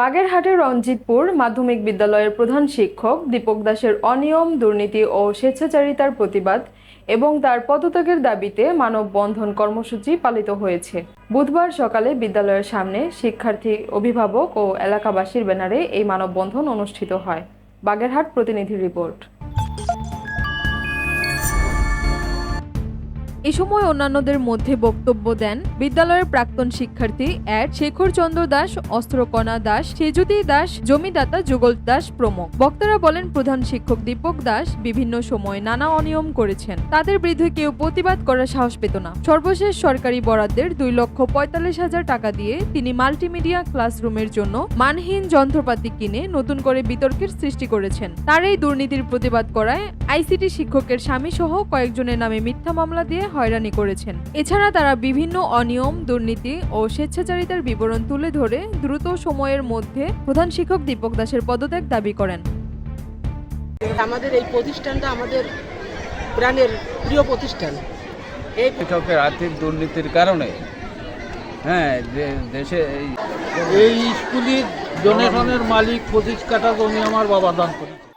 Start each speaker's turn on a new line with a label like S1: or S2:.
S1: বাগেরহাটের রঞ্জিতপুর মাধ্যমিক বিদ্যালয়ের প্রধান শিক্ষক দীপক দাসের অনিয়ম, দুর্নীতি ও স্বেচ্ছাচারিতার প্রতিবাদ এবং তার পদত্যাগের দাবিতে মানববন্ধন কর্মসূচি পালিত হয়েছে। বুধবার সকালে বিদ্যালয়ের সামনে শিক্ষার্থী, অভিভাবক ও এলাকাবাসীর ব্যানারে এই মানববন্ধন অনুষ্ঠিত হয়। বাগেরহাট প্রতিনিধি রিপোর্ট। এ সময় অন্যান্যদের মধ্যে বক্তব্য দেন বিদ্যালয়ের প্রাক্তন শিক্ষার্থী অ্যাড শেখর চন্দ্র দাস, অস্ত্রকণা দাস, সেজুতি দাস, জমিদাতা যুগল দাস প্রমুখ। বক্তারা বলেন, প্রধান শিক্ষক দীপক দাস বিভিন্ন সময় নানা অনিয়ম করেছেন। তাদের বিরুদ্ধে কেউ প্রতিবাদ করার সাহস পেত না। সর্বশেষ সরকারি বরাদ্দের দুই লক্ষ পঁয়তাল্লিশ হাজার টাকা দিয়ে তিনি মাল্টিমিডিয়া ক্লাসরুমের জন্য মানহীন যন্ত্রপাতি কিনে নতুন করে বিতর্কের সৃষ্টি করেছেন। তার এই দুর্নীতির প্রতিবাদ করায় আইসিটি শিক্ষকের স্বামী সহ কয়েকজনের নামে মিথ্যা মামলা দিয়ে হয়রানি করেছেন। এছাড়া তারা বিভিন্ন অনিয়ম দুর্নীতি ও স্বেচ্ছাচারিতার বিবরণ তুলে ধরে দ্রুত সময়ের মধ্যে প্রধান শিক্ষক দীপক দাসের পদত্যাগ দাবি করেন।
S2: আমাদের এই প্রতিষ্ঠানটা আমাদের প্রাণের প্রিয় প্রতিষ্ঠান। এই
S3: শিক্ষকের আর্থিক দুর্নীতির কারণে হ্যাঁ যে দেশে এই
S4: এই স্কুলের ডোনেশনের মালিক পঁচিশ কাঠা জমি আমার বাবা দান করেছে।